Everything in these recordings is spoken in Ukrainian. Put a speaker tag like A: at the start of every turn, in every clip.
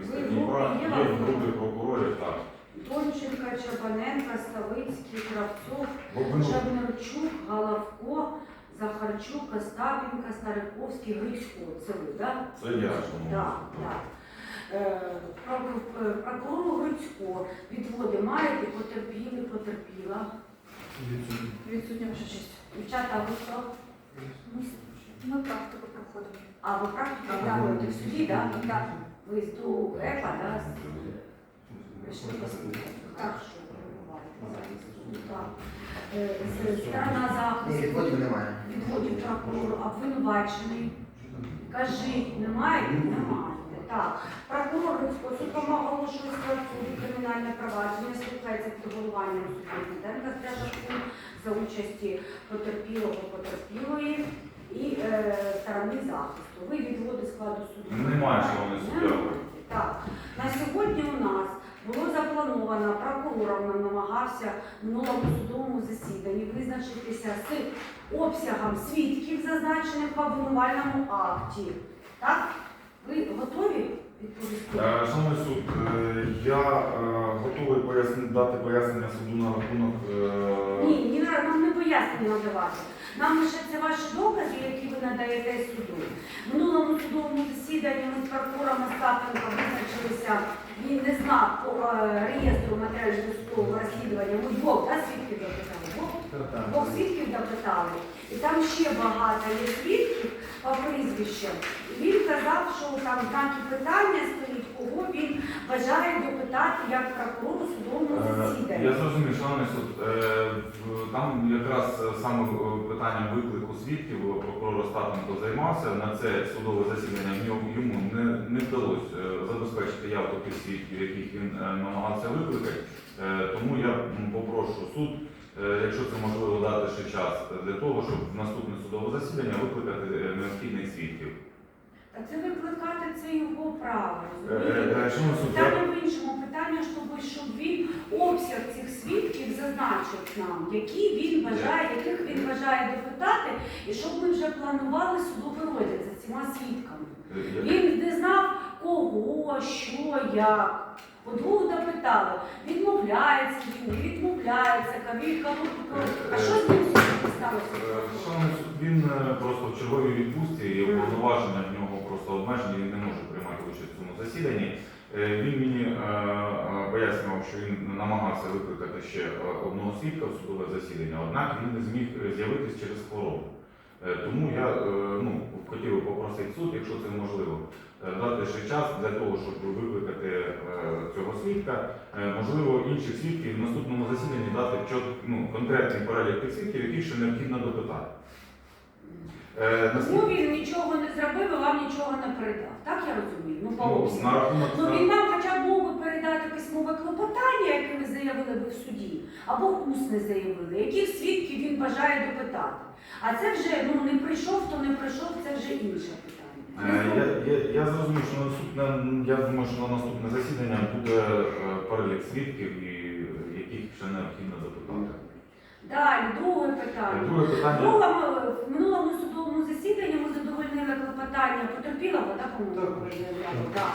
A: міста Дніпра.
B: є
A: групі прокурорів, так.
B: Донченка, Чабаненка, Ставицький, Кравцов,
A: Бо ви-
B: Головко, Захарчук, Остапенко, Стариковський, Грицько. Це ви, так?
A: Це я.
B: Так, так. Е, прокурор- е, Прокурору Грицько відводи маєте, потерпіли, потерпіла.
C: Відсутня ваша честь.
B: Дівчата, ви хто?
C: Ми практику проходимо.
B: А ви практику в суді, так?
C: Так.
B: Ви з до ЕПА, так? Прийшли послухати.
C: Так.
B: Що перебуваєте зараз? Так. Е, з- Сторона захисту.
D: відводів немає.
B: Відводів прокурору, обвинувачений. Кажіть, немає? Немає. Так. Прокурор Грицько суд оголошує склад кримінальне провадження, слухається під головуванням судді Дмитренка Стяжаку за участі потерпілого, потерпілої і е, сторони захисту. Ви відводи складу суду.
A: Немає, що вони суддя.
B: Так. На сьогодні у нас було заплановано, прокурором нам намагався в минулому судовому засіданні визначитися з обсягом свідків, зазначених в обвинувальному акті. Так? Ви готові?
A: Е, Шановний суд, е, я е, готовий пояснити, дати пояснення суду на рахунок. е,
B: пояснення надавати. Нам лише це ваші докази, які ви надаєте суду. В минулому судовому засіданні ми з прокурором Остапенко визначилися, він не знав по е, реєстру матеріального судового розслідування. Ми двох свідків допитали. Двох? Свідків допитали. І там ще багато є свідків по прізвищам. Він казав, що там знаки питання він бажає допитати як прокурор у судовому
A: Е,
B: засіданні.
A: Я зрозумів, шановний суд. е, Там якраз е, саме питанням виклику свідків прокурор Остапенко займався. На це судове засідання йому не, не вдалося забезпечити явку тих свідків, яких він намагався викликати. Тому я попрошу суд, якщо це можливо дати ще час для того, щоб в наступне судове засідання викликати необхідних свідків.
B: Це викликати це його право.
A: Е, е,
B: розумієте?
A: е,
B: Питання в іншому питання, щоб, щоб він обсяг цих свідків зазначив нам, які він бажає, яких він бажає допитати, і щоб ми вже планували судовий розгляд за цими свідками.
A: е,
B: Він не знав кого, що, як. По двох допитали, відмовляється він, не відмовляється, каві, кого, а що з ним сталося?
A: Е, Шановний суд, він е, просто в черговій відпустці і
B: Мгм.
A: повноваження в нього просто обмежені, він не може приймати участь в цьому засіданні. Е, Він мені е, е, пояснював, що він намагався викликати ще одного свідка в судове засідання, однак він не зміг з'явитись через хворобу. Тому я ну, хотів би попросити суд, якщо це можливо, дати ще час для того, щоб викликати цього свідка. Можливо, інших свідків в наступному засіданні дати ну, конкретний перелік тих свідків, яких ще необхідно допитати. Е,
B: Тому він нічого не зробив і вам нічого не передав. Так я розумію? Ну, по
A: ну,
B: обсягу.
A: на рахунок
B: Ну він нам хоча б мог би передати письмове клопотання, яке ви заявили би в суді, або усне заявили, яких свідків він бажає допитати. А це вже ну не прийшов, то не прийшов, це вже інше
A: Е,
B: питання.
A: Я, я, я зрозумів, що на наступне, я думаю, що на наступне засідання буде е, перелік свідків, і, яких ще необхідно допитати.
B: Далі, друге питання.
A: Друге питання
B: в минулому судовому засіданні ми так, по-моєму, ви заявляли, так.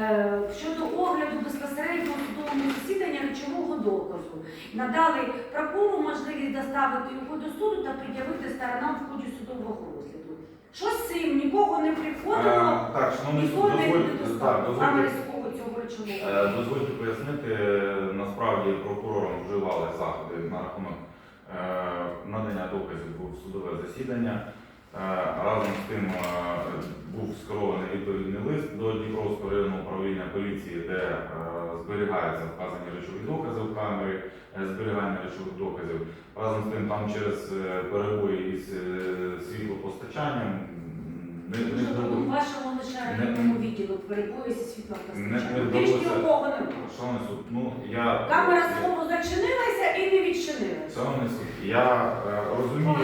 B: Е, щодо огляду безпосередньо у судовому засіданні речового доказу. Надали прокурору можливість доставити його до суду та пред'явити сторонам в ході судового розгляду. Що з цим? Нікого не
A: Е,
B: приходило,
A: Так, шановний суд,
B: ніхто не
A: дозвольте, так,
B: доставив саме
A: дозвольте,
B: цього речового.
A: е, дозвольте пояснити, е, насправді прокурором вживали заходи на рахунок е, надання доказів був судове засідання. Е, Разом з тим е, був скерований відповідний лист до Дніпровського районного управління поліції, де е, зберігаються вказані речові докази в камері, зберігання речових доказів. Разом з тим там через перебої із світлопостачанням не, не, вдалося-
B: у вашому лише
A: не-
B: відділу світла
A: не, не.
B: Більш
A: суд, ну я
B: Камера слово зачинилася і не відчинилася.
A: Шановний суд, я розумію,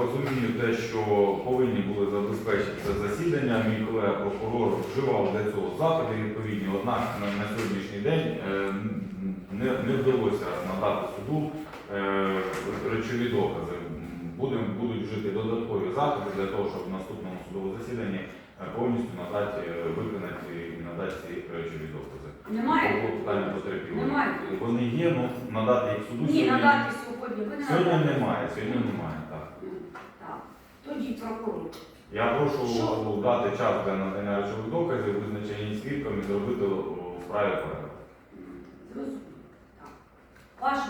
A: розумію те, що повинні були забезпечити це засідання. Мій колега прокурор вживав для цього заходи відповідні, однак на, на сьогоднішній день е, не, не вдалося надати суду е, речові докази. М, будемо будуть вжити додаткові заходи для того, щоб в наступному судовому засіданні е, повністю надати, виконати і надати ці речові докази.
B: Немає?
A: Питання потерпіло.
B: Немає.
A: Вони є, ну надати їх суду
B: Ні,
A: сьогодні.
B: надати сьогодні. Ви не
A: Сьогодні немає, сьогодні немає.
B: Тоді прокурор.
A: Я прошу
B: Що?
A: дати час для надання речових доказів, визначення свідком і зробити у справі порядок.
B: Зрозуміло. Так. Ваша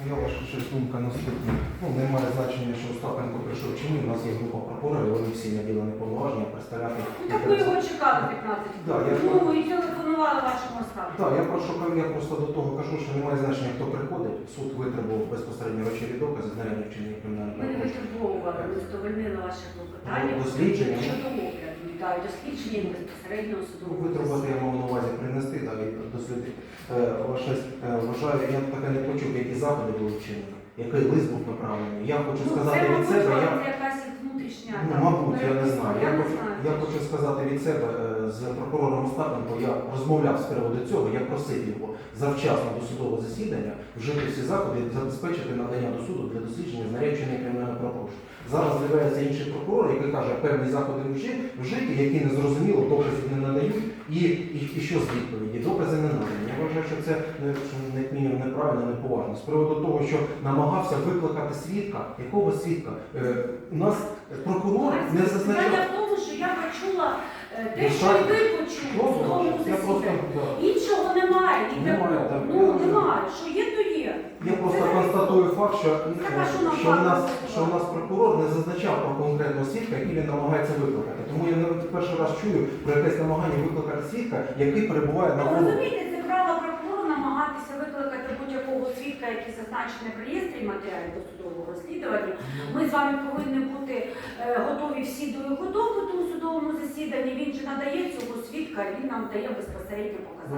D: Моя ваша щось думка наступна. Ну, немає значення, що Остапенко прийшов чи ні. У нас є група прокурорів, вони всі наділені повноваження представляти.
B: Ну, так ви його чекали 15
D: Да, я-
B: Ну, і телефонували вашому ставку.
D: Так, я прошу я просто до того кажу, що немає значення, хто приходить. Суд витребував безпосередньо речові докази, знаряддя вчинення кримінального
B: Ми не
D: правопорушення.
B: витребовували, ми задовольнили ваше клопотання
D: Ну, дослідження.
B: щодо огляду. Так, дослідження безпосереднього
D: Ну,
B: Ви
D: Витребувати я мав на увазі принести та і дослідити. Е, е, вважаю, я таке не почув, які заходи були вчинені, який лист був направлений. Я хочу
B: Ну,
D: сказати
B: це,
D: від
B: мабуть,
D: себе. Я...
B: якась внутрішня
D: Ну,
B: там,
D: мабуть, я не знаю. Я,
B: Я не
D: хочу,
B: знаю.
D: я хочу сказати від себе е, з прокурором Остапенко, я розмовляв з приводу цього, я просив його завчасно до судового засідання вжити всі заходи забезпечити надання до суду для дослідження знарядження кримінального правопорушення. Зараз з'являється інший прокурор, який каже, певні заходи вжи- вжиті, які не зрозуміло, доказів не надають, і, і, і що з відповіді? Докази не надані. Я вважаю, що це ну, не мінімум неправильно, неповажно. З приводу того, що намагався викликати свідка, якого свідка? Е, у нас прокурор не зазначав.
B: Питання в тому, що я почула те,
D: Ну,
B: що і ви почули в тому засіданні. Іншого немає, ні
D: Немає, так.
B: Ну, немає. Що є, то є.
D: Я просто констатую факт, що,
B: що нам
D: що, у нас,
B: факт
D: що у нас прокурор не зазначав про конкретного свідка, який він намагається викликати. Тому я не перший раз чую про якесь намагання викликати свідка, який перебуває на
B: Ну,
D: вулиці.
B: розумієте, це право прокурора намагатися викликати будь-якого зазначені в реєстрі матеріалів досудового розслідування. Ми з вами повинні бути е, готові всі до його допиту у судовому засіданні. Він же надає цього свідка, він нам дає безпосередньо показання.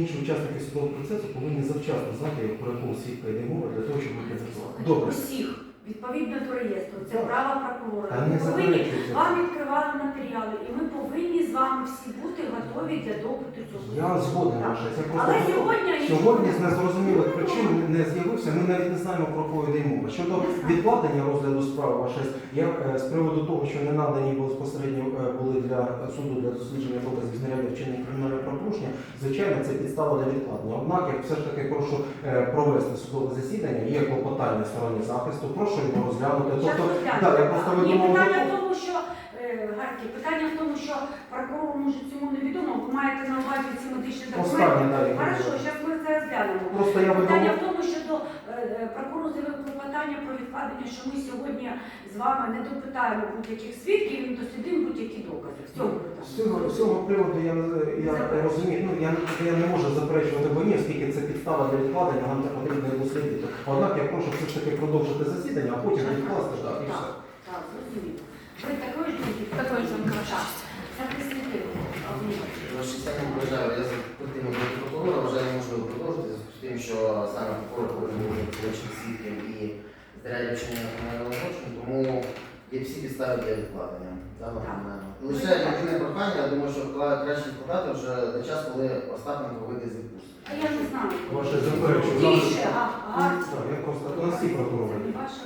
D: інші учасники судового процесу повинні завчасно знати, про якого свідка йде мова для того, щоб викликати. Добре.
B: Усіх, відповідно до реєстру, це
D: Так.
B: право прокурора. Ми повинні вам відкривали матеріали, і ми повинні з вами всі бути готові для допиту цього.
D: Я згоден
B: Так.
D: ваше. Я
B: Але
D: просто
B: сьогодні
D: сьогодні з незрозумілих причин не з'явився. Ми навіть не знаємо про кого йде мова. Щодо відкладення розгляду справи ваше, я е, з приводу того, що не надані безпосередньо е, були для суду для дослідження доказів знаряддя вчинення кримінального правопорушення, звичайно, це підстава для відкладення. Однак, я все ж таки прошу е, провести судове засідання, є клопотання сторони захисту, прошу його розглянути.
B: Щас
D: Тобто,
B: розглянемо.
D: так, я просто
B: Ні,
D: видумав.
B: питання в тому, що е, Гарки, питання в тому, що прокурору може цьому невідомо, ви маєте на увазі ці медичні документи.
D: далі.
B: Хорошо, зараз ми це розглянемо.
D: Просто я
B: Питання в тому, що до е, е, прокурор заявив клопотання про відкладення, що ми сьогодні з вами не допитаємо будь-яких свідків і не дослідимо будь-які докази.
D: З цього, з цього приводу я, я розумію, ну я, не- я не можу заперечувати бо ні, оскільки це підстава для відкладення, нам це потрібно його дослідити. Однак я прошу все ж таки продовжити засідання, а потім відкласти так, і все.
B: Так, так, зрозуміло. Ви такої ж думки?
C: Такої ж думки,
B: Так. Захисники.
E: Я за тим до прокурора вважаю неможливо продовжити, в зв'язку з тим, що саме прокурор повинен бути свідком і вчинення кримінального злочину, тому є всі підстави для відкладення. даного кримінального. Лише єдине прохання, я думаю, що краще відкладати вже на час, коли Остапенко вийде з відпустки.
B: А я не знаю.
D: Ваше заперечення.
B: Тише, а, а.
D: Так, я просто у нас всі прокурори.
B: Ваша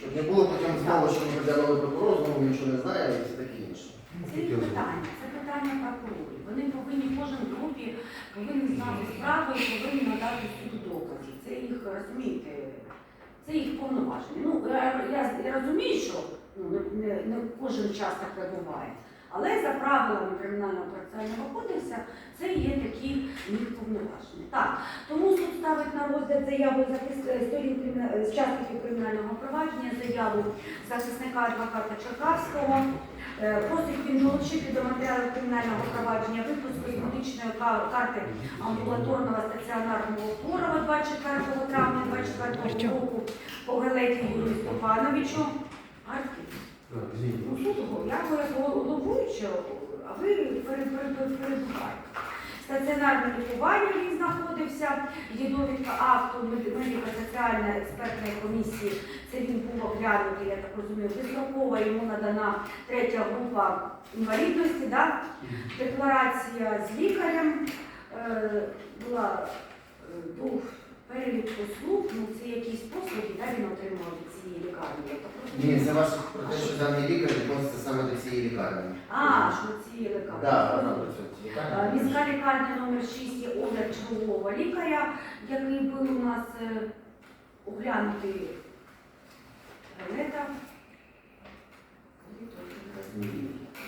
E: Щоб не було потім знову, що ми прийде новий прокурор, знову нічого не знає і все таке інше.
B: Це їх питання, це питання прокурорів. Вони повинні кожен групі повинні знати справу і повинні надати суду докази. Це їх розумієте, це їх повноваження. Ну я, я, я розумію, що ну, не, не, кожен час таке буває. Але за правилами кримінального процесуального кодексу це є такі їх повноваження. Так, тому суд ставить на розгляд заяву е, сторін е, учасників кримінального провадження, заяву захисника адвоката Черкавського. Е, Просить він долучити до матеріалів кримінального провадження випуску з медичної карти амбулаторного стаціонарного хворого 24 травня 24 року по Гелеті Юрію Степановичу. Ну я головуюча, а ви пере- пере- пере- перебуваєте. Стаціонарне лікування він знаходився, є довідка акту медико-соціальної експертної комісії. Це він був оглянутий, я так розумію, безстроково йому надана третя група інвалідності, да? декларація з лікарем, е, була е, перелік послуг, ну це якісь послуги, да, отримали від цієї лікарні? Я так розумію.
E: Ні, це про те, що даний лікар відноситься саме до цієї лікарні.
B: А, що цієї лікарні.
E: Так, вона працює в цій
B: Е,
E: лікарні.
B: Міська лікарня номер 6 є огляд чергового лікаря, який був у нас е, оглянутий Гелета.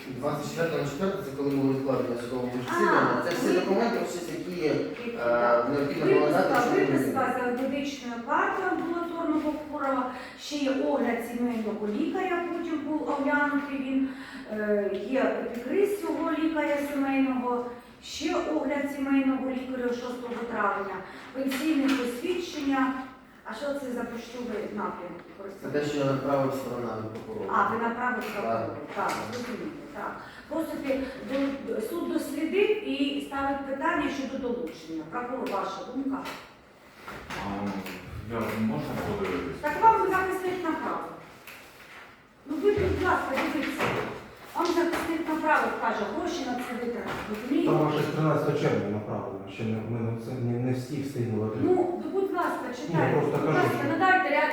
E: 24 на 4 це коли було відкладено судовому
B: А,
E: засідання. Це всі документи, всі, які е, необхідно було
B: Виписка,
E: надати. щоб вони
B: виписка з медичної карти амбулаторного хворого, ще є огляд сімейного лікаря, потім був оглянутий він, е, є епікриз цього лікаря сімейного, ще огляд сімейного лікаря 6 травня, пенсійне посвідчення. А що це за поштовий напрямок?
E: Це те, що я направив сторона до прокурора.
B: А, ви направили прокурору. Так, зрозуміло, так. Просите, суд дослідив і ставить питання щодо долучення. Прокурор, ваша думка?
A: А, Я можна подивитися?
B: Так вам захисник направив. Ну ви, будь ласка, дивіться. Вам захисник направив, каже, гроші на це витратити.
D: Там аж 13 червня направлено, ще не, ми не, це не, не всі встигнули.
B: Ну, будь ласка, читайте.
D: просто
B: Будь
D: кажу,
B: ласка,
D: що-
B: надайте ряд.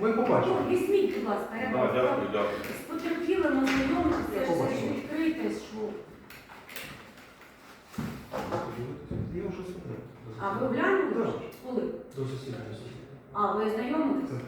D: Ми побачимо.
B: ну, Візьміть, будь ласка.
A: Да, дякую, дякую.
B: З потерпілими
D: знайомитися,
B: все ж відкрите, що.
D: Я вже смотрю.
B: А ви глянули? Коли?
D: До суду.
B: А, ви знайомились?
D: Так.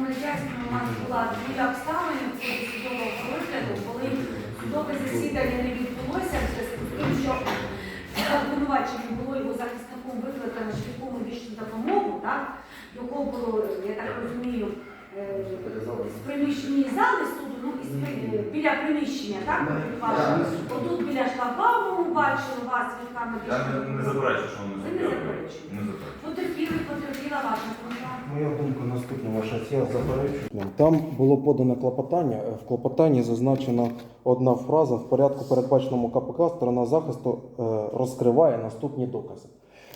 B: У нас була дві обставини судового розгляду, коли судове засідання не відбулося в зв'язку з тим, що обвинуваченням було його захисником викликано швидку медичну допомогу, так? Його було, я так розумію, е, в приміщенні зали суду, ну, при- біля приміщення, так? Отут біля шлагбауму бачили вас швидка
A: Я
B: медична
A: не, заперечую, що вони
B: не заперечуєте?
A: Не заперечую.
B: Потерпіли, потерпіла ваша думка.
D: Моя наступна ваша я заперечую. Там було подано клопотання. В клопотанні зазначена одна фраза в порядку, передбаченому КПК, сторона захисту е, розкриває наступні докази.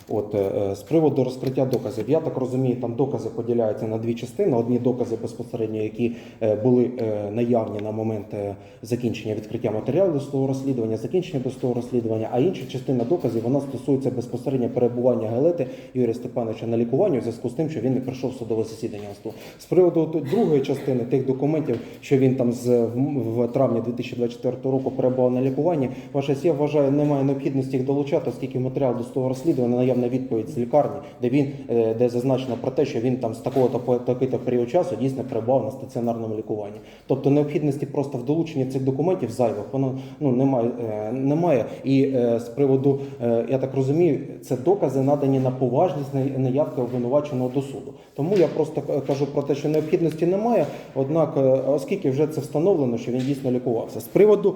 D: От е, е, з приводу розкриття доказів, я так розумію, там докази поділяються на дві частини. Одні докази безпосередньо, які е, були наявні на момент закінчення відкриття матеріалу досудового розслідування, закінчення досудового розслідування, а інша частина доказів вона стосується безпосередньо перебування Гелети Юрія Степановича на лікуванні у зв'язку з тим, що він не прийшов в судове засідання. СТУ. З приводу другої частини тих документів, що він там з в, травні 2024 року перебував на лікуванні, ваша я вважаю, немає необхідності їх долучати, оскільки матеріал досудового розслідування наявна відповідь з лікарні, де він е, де зазначено про те, що він там з такого то такий-то період часу дійсно перебував на стаціонарному лікуванні. Тобто необхідності просто в долученні цих документів зайвих воно ну немає. е, немає. І е, з приводу, я так розумію, це докази надані на поважність неявки обвинуваченого до суду. Тому я просто кажу про те, що необхідності немає. Однак, оскільки вже це встановлено, що він дійсно лікувався. З приводу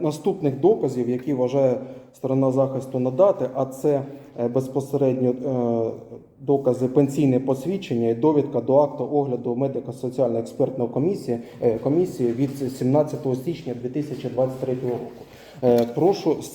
D: наступних доказів, які вважає сторона захисту надати, а це е, безпосередньо е, докази пенсійне посвідчення і довідка до акту огляду медико-соціальної експертної комісії, е, комісії від 17 січня 2023 року. Е, Прошу з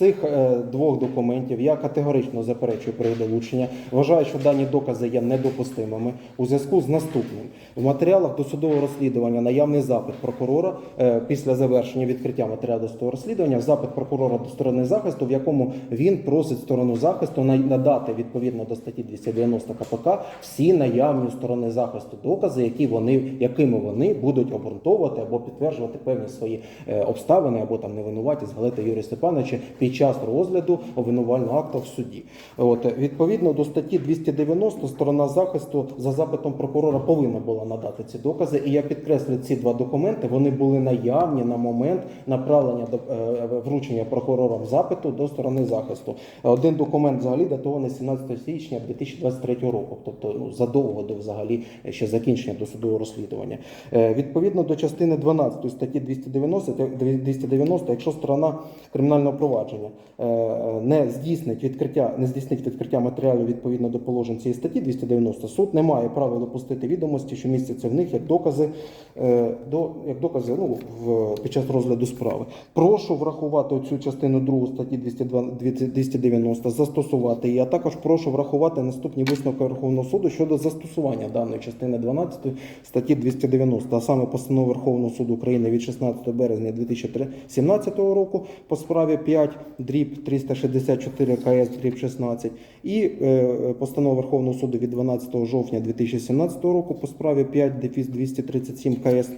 D: цих е, двох документів я категорично заперечую про долучення. Вважаю, що дані докази є недопустимими у зв'язку з наступним. В матеріалах досудового розслідування наявний запит прокурора е, після завершення відкриття матеріалу досудового розслідування, запит прокурора до сторони захисту, в якому він просить сторону захисту надати відповідно до статті 290 КПК всі наявні сторони захисту докази, які вони, якими вони будуть обґрунтовувати або підтверджувати певні свої е, обставини або там невинуватість Галети Юрія Степановича під час розгляду обвинувального акту в суді. От відповідно до статті 290 сторона захисту за запитом прокурора повинна була надати ці докази. І я підкреслю ці два документи. Вони були наявні на момент направлення до е, вручення прокурором запиту до сторони захисту. Один документ взагалі датований 17 січня 2023 року, тобто ну задовго до взагалі ще закінчення досудового розслідування. Е, Відповідно до частини 12 статті 290, 290, якщо сторона кримінального провадження провадження е, не здійснить відкриття, не здійснить відкриття матеріалів відповідно до положень цієї статті 290, суд не має права допустити відомості, що містяться в них як докази е, до як докази ну, в, під час розгляду справи. Прошу врахувати цю частину 2 статті 202 290, застосувати її, а також прошу врахувати наступні висновки Верховного суду щодо застосування даної частини 12 статті 290, а саме постанови Верховного суду України від 16 березня 2017 року по справі 5 дріб 364 КС дріб 16 і е, постанова Верховного суду від 12 жовтня 2017 року по справі 5 дефіс 237 КС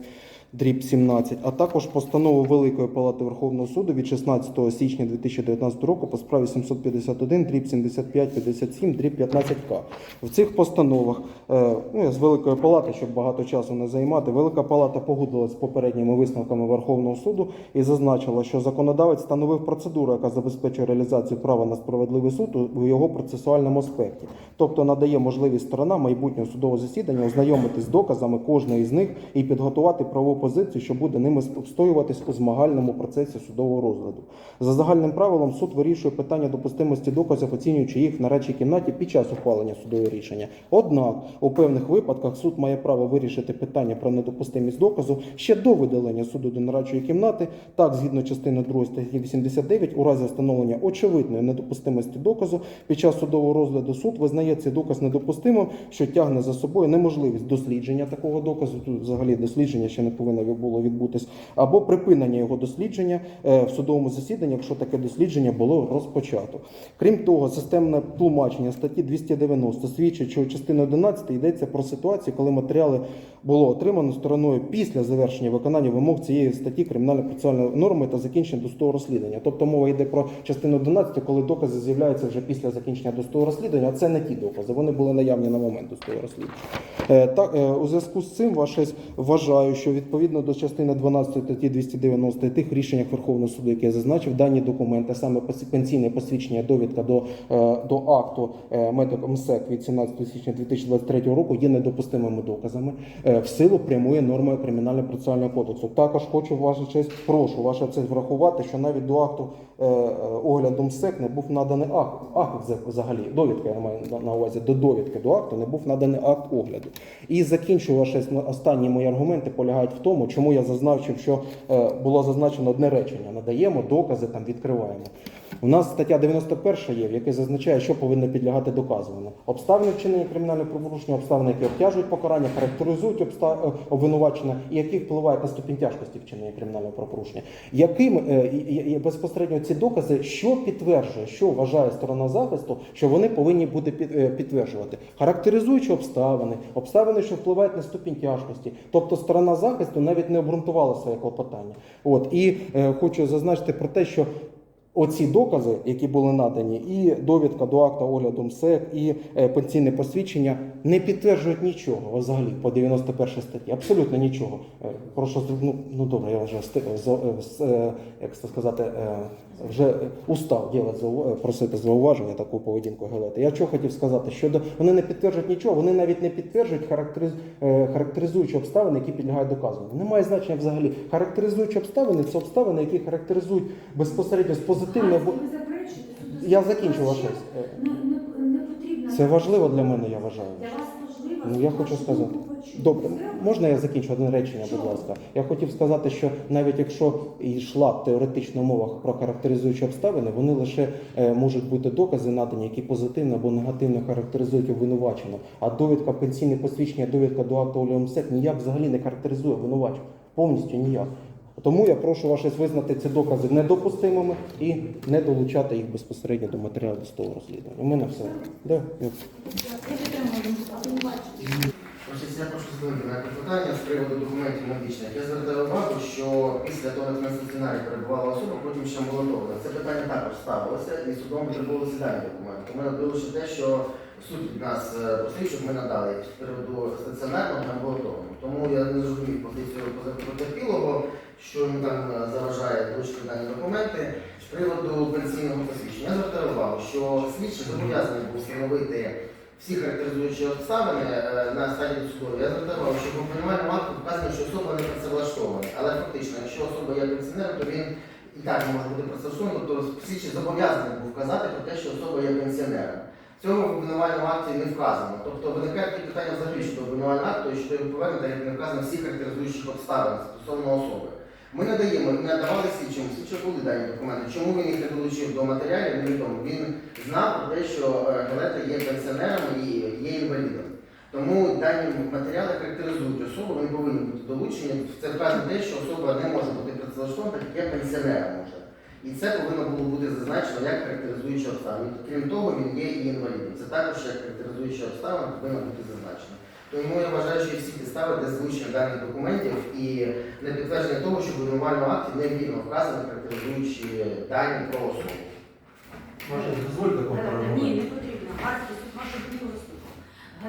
D: дріб 17, а також постанову Великої Палати Верховного суду від 16 січня 2019 року по справі 751 дріб 75 57 дріб 15К. В цих постановах е, ну, з Великої Палати, щоб багато часу не займати, Велика Палата погодилась з попередніми висновками Верховного суду і зазначила, що законодавець встановив процедуру, яка забезпечує реалізацію права на справедливий суд у його процесуальному аспекті, тобто надає можливість сторонам майбутнього судового засідання ознайомитись з доказами кожної з них і підготувати правову позицію, що буде ними обстоюватись у змагальному процесі судового розгляду. За загальним правилом суд вирішує питання допустимості доказів, оцінюючи їх на речій кімнаті під час ухвалення судового рішення. Однак у певних випадках суд має право вирішити питання про недопустимість доказу ще до видалення суду до нарадчої кімнати. Так, згідно частини 2 статті 89, у разі встановлення очевидної недопустимості доказу під час судового розгляду суд визнає цей доказ недопустимим, що тягне за собою неможливість дослідження такого доказу. Тут взагалі дослідження ще не повинно було відбутись, або припинення його дослідження е, в судовому засіданні, якщо таке дослідження було розпочато. Крім того, системне тлумачення статті 290 свідчить, що у частині 11 йдеться про ситуацію, коли матеріали було отримано стороною після завершення виконання вимог цієї статті кримінально-процесуальної норми та закінчення досудового розслідування. Тобто мова йде про частину 11, коли докази з'являються вже після закінчення досудового розслідування. А це не ті докази, вони були наявні на момент досудового розслідування. Е, Так, е, у зв'язку з цим ваша вважаю, що відповідно до частини 12 статті 290 тих рішеннях Верховного суду, які я зазначив, дані документи, саме пенсійне посвідчення, довідка до, е, до акту е, медик МСЕК від 17 січня 2023 року є недопустимими доказами е, в силу прямої норми кримінально-процесуального кодексу. Також хочу ваша честь, прошу ваша честь врахувати, що навіть до акту огляду МСЕК не був наданий акт, акт взагалі, довідка я маю на- увазі, до довідки до акту не був наданий акт огляду. І закінчую честь, останні мої аргументи полягають в тому, чому я зазначив, що е, було зазначено одне речення: надаємо докази, там відкриваємо. У нас стаття 91 є, в якій зазначає, що повинно підлягати доказуванню. Обставини вчинення кримінального правопорушення, обставини, які обтяжують покарання, характеризують обста... е, обвинувачення і які впливають на ступінь тяжкості вчинення кримінального правопорушення. Яким е, і- безпосередньо ці докази, що підтверджує, що вважає сторона захисту, що вони повинні бути під- е, підтверджувати, характеризуючи обставини, обставини, що впливають на ступінь тяжкості. Тобто сторона захисту навіть не обґрунтувала своє клопотання. От і е, хочу зазначити про те, що Оці докази, які були надані, і довідка до акта огляду МСЕК, і е, пенсійне посвідчення не підтверджують нічого взагалі по 91 статті. Абсолютно нічого. Е, Прошу ну, ну добре, я вже е, як це сказати, вже устав ділати заува- просити зауваження таку поведінку Гелети. Я що хотів сказати, щодо вони не підтверджують нічого, вони навіть не підтверджують характериз, е, характеризуючі обставини, які підлягають доказуванню. Немає значення взагалі. Характеризуючі обставини це обставини, які характеризують безпосередньо з позитивної. бо-
B: Ви заперечуєте,
D: Я закінчу ваша.
B: ще
D: честь. Е,
B: Не, не, не потрібно.
D: Це важливо для мене, я вважаю.
B: Для вас важливо.
D: Ну, я хочу сказати. Добре, можна я закінчу одне речення, будь ласка. Я хотів сказати, що навіть якщо йшла теоретична мова про характеризуючі обставини, вони лише е, можуть бути докази надані, які позитивно або негативно характеризують обвинувачену. А довідка пенсійне посвідчення, довідка до акту МСЕК ніяк взагалі не характеризує обвинувачену. Повністю ніяк. Тому я прошу вас визнати ці докази недопустимими і не долучати їх безпосередньо до матеріалу того розслідування. У мене все. Да, дякую.
C: Я
E: прошу звернути на питання з приводу документів медичних. Я звертаю увагу, що після того, як на стаціонарі перебувала особа, потім ще амбулаторна. Це питання також ставилося і судом потребували дані документи. Тому я лише те, що суд нас е, просив, щоб ми надали з приводу стаціонарного та амбулаторного. Тому я не зрозумів позицію потерпілого, що йому там е, заважає долучити дані документи. З приводу пенсійного посвідчення. Я звертаю увагу, що слідчий зобов'язаний був встановити всі характеризуючі обставини е, на стадії судової. Я звертаю що в обвинувальному акту вказано, що особа не працевлаштована. Але фактично, якщо особа є пенсіонером, то він і так може бути працевлаштований, тобто слідчий зобов'язаний був вказати про те, що особа є пенсіонером. В цьому обвинувальному акті не вказано. Тобто виникає такі питання взагалі щодо обвинувального акту і щодо його повернення, як не вказано всіх характеризуючих обставин стосовно особи. Ми надаємо, надавали слідчим, слідчі були дані документи. Чому він їх не долучив до матеріалів, невідомо. Він знав про те, що е, Калета є пенсіонером і є інвалідом. Тому дані матеріали характеризують особу, вони повинні бути долучені. Це вказує те, що особа не може бути працевлаштована, так як пенсіонером уже. І це повинно було бути зазначено як характеризуюча обставина. Крім того, він є і інвалідом. Це також як характеризуюча обставина повинна бути зазначена. Тому я вважаю, що всі підстави для залучення даних документів і на підтвердження того, що в нормальному акті невірно вказано характеризуючі дані про особу.
D: Може, дозвольте
B: Ні,
D: контролювати.
B: не потрібно. Ваша думка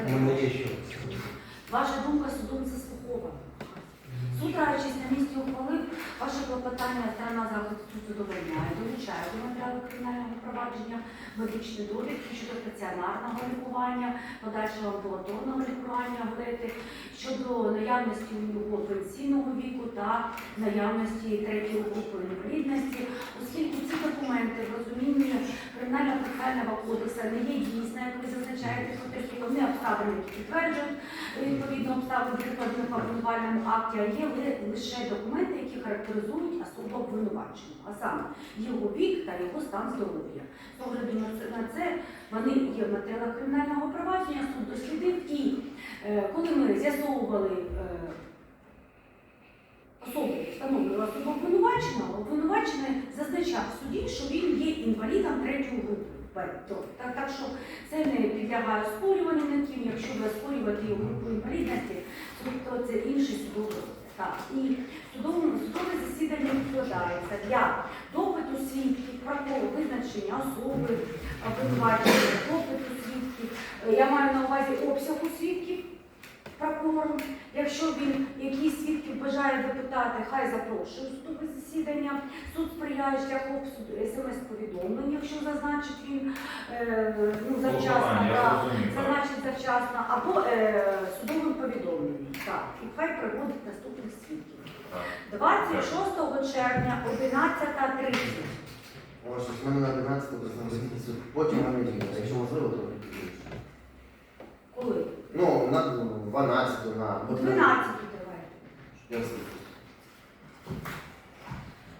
D: У мене є ще.
B: Ваша думка судом заслухована. Суд, на місці ухвалив, ваше клопотання сторона захисту задовольняє, долучає до матеріалу кримінального провадження медичні довідки щодо стаціонарного лікування, подальшого амбулаторного лікування говорити щодо наявності у пенсійного віку та наявності третьої групи інвалідності, оскільки ці документи в розумінні кримінального процесуального кодексу не є дійсні, як ви зазначаєте, потерпіло, не обставини, які підтверджують відповідно обставин прикладних в обвинувальному акті, а є лише документи, які характеризують особу обвинуваченого, а саме його вік та його стан здоров'я. З огляду на це, вони є в матеріалах кримінального провадження, суд дослідив і е, коли ми з'ясовували е, особу, встановлювали особу обвинуваченого, обвинувачений зазначав суді, що він є інвалідом третьої групи. Тобто, Так, так що це не підлягає оспорюванню ніким, якщо ви оспорювати його групу інвалідності, то це інший судовий. Так, і судовому судове засідання відкладається для допиту свідків, прокуру, визначення особи обвинувачення, допиту свідків. Е, Я маю на увазі обсягу свідків прокурором. Якщо він якісь свідків бажає допитати, хай запрошує у судове засідання. Суд сприяє шляхом смс-повідомлень, якщо зазначить він е, ну, завчасно. Да.
A: так.
B: Зазначить завчасно або е, судовим повідомленням. Так, і хай приводить наступних свідків. 26 червня 11.30.
E: Ось у мене на 11. Потім на неділю, якщо можливо, то.
B: Коли?
E: Ну, на 12, на
B: 12 давайте.
E: Я слухаю.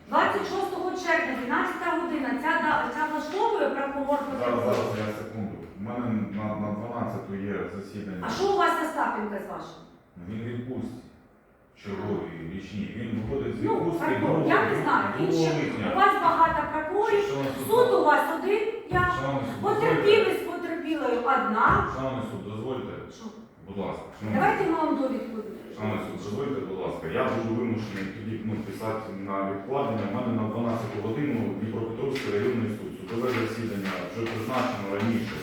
B: 26 червня, 12 година, ця, да- ця влаштовує прокурор
A: Зараз, зараз, я секунду. У мене на, на 12 є засідання.
B: А що у вас Остапенка з вашим?
A: Він в відпустці. Черговий річні. Він виходить з
B: Ну,
A: відпустки
B: прокурор, я не знаю. Він ще- У вас багато прокурорів. Суд у вас один, я.
A: Шановний
B: Потерпілий з потерпілою одна.
A: Шановний суд,
B: Що?
A: будь ласка. Шановний
B: Давайте ми вам довідку.
A: Суд, дозвольте, будь ласка. Я буду вимушений тоді ну, писати на відкладення. У мене на 12 годину Дніпропетровський районний суд. Судове засідання вже призначено раніше.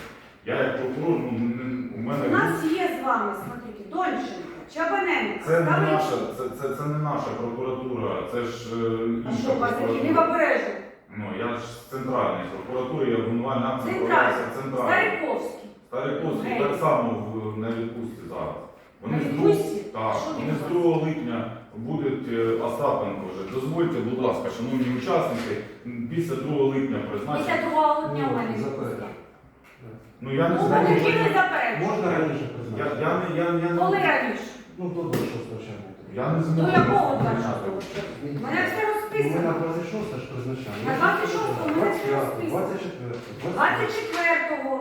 A: Я як прокурор, ну, не- у мене
B: У нас є з вами, смотрите, Дольченко, Чабаненко,
A: це не наша, це, це, це не наша прокуратура, це ж е,
B: А
A: інша
B: що у вас такі
A: прокуратура.
B: лівобережжя?
A: Ну, я ж з центральної прокуратури, я обвинувальний акт
B: Центральний.
A: направляється центральний.
B: Стариковський.
A: Стариковський
B: Гей.
A: так само в, на відпустці зараз. Вони
B: На
A: з друг-
B: відпустці?
A: Так,
B: Що
A: вони з
B: відбувається?
A: 2 липня будуть е, Остапенко вже. Дозвольте, будь ласка, шановні учасники, м, після 2 липня
B: Після
A: призначити.
B: другого липня у
D: Ну,
B: мене відпустка.
A: Ну я не
B: Ну,
A: знаю.
D: Можна раніше
A: Я,
D: призначити?
A: я, не, я, я, не,
B: Коли раніше?
D: Ну, до 26 червня.
A: я не
B: До
A: зможу.
B: якого
A: призначати.
B: 26 У мене все
D: Ну, Ми на
B: розписано.
D: 26 ж призначаємо.
B: На 26 ми не
D: 25,
B: розписано.
D: 24,
B: 24-го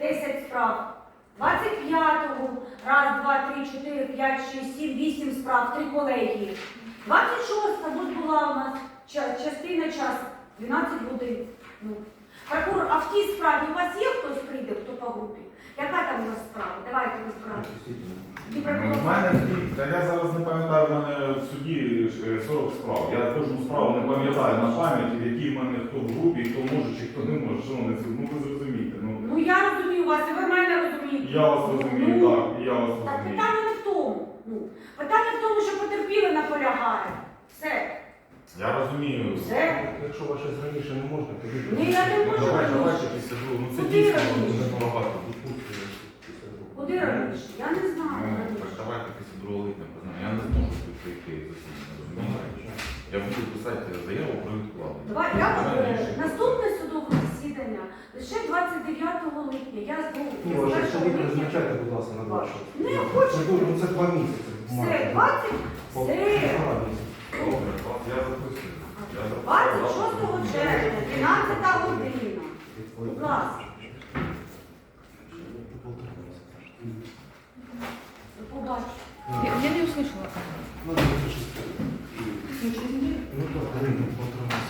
B: 10 справ. 25-го раз, два, три, чотири, п'ять, шість, сім, вісім справ, три колегії. 26-та тут була у нас частина часу, 12 годин. Ну. Прокурор, а в тій справі у вас є хтось прийде, хто по групі? Яка там у вас справа? Давайте ви справу.
A: Ну, та я зараз не пам'ятаю, в мене в суді е, 40 справ. Я кожну справу не пам'ятаю на пам'яті, в якій в мене хто в групі, хто може чи хто не може. Шановний суд, ну ви. Ну,
B: Ну я розумію вас, і ви мене розумієте.
A: я вас розумію,
B: Ну,
A: так, я вас
B: Так
A: розумію.
B: питання не в тому. Ну, питання в тому, що потерпіли наполягає. Все.
A: Я розумію.
B: Все.
D: Якщо ваше раніше не можна, тоді...
B: Ні, я не
A: Ну,
B: можу
A: давай, давайте після другого. Ну це
B: Куди
A: дійсно
B: раніше?
A: дуже багато.
B: Куди раніше? Я не знаю.
A: Ну,
B: раніше.
A: так давайте після другого липня познаю. Я не зможу тут прийти засідання. розумієте? Я буду писати заяву про відклад.
B: Давай я
A: Раніше.
B: наступне липня. Я з
D: 2 Може, ну, що ви будь ласка, на два
B: Не ну, хочу.
D: Ну, це ну, Це два місяці.
B: Все, 20, все.
D: Два
A: місяці. Я записую.
B: 26 червня, 13 година. Будь ласка, Полтора
D: Я,
C: не услышала.
D: Ну, це щось. Ну, так, рівно полтора місяці.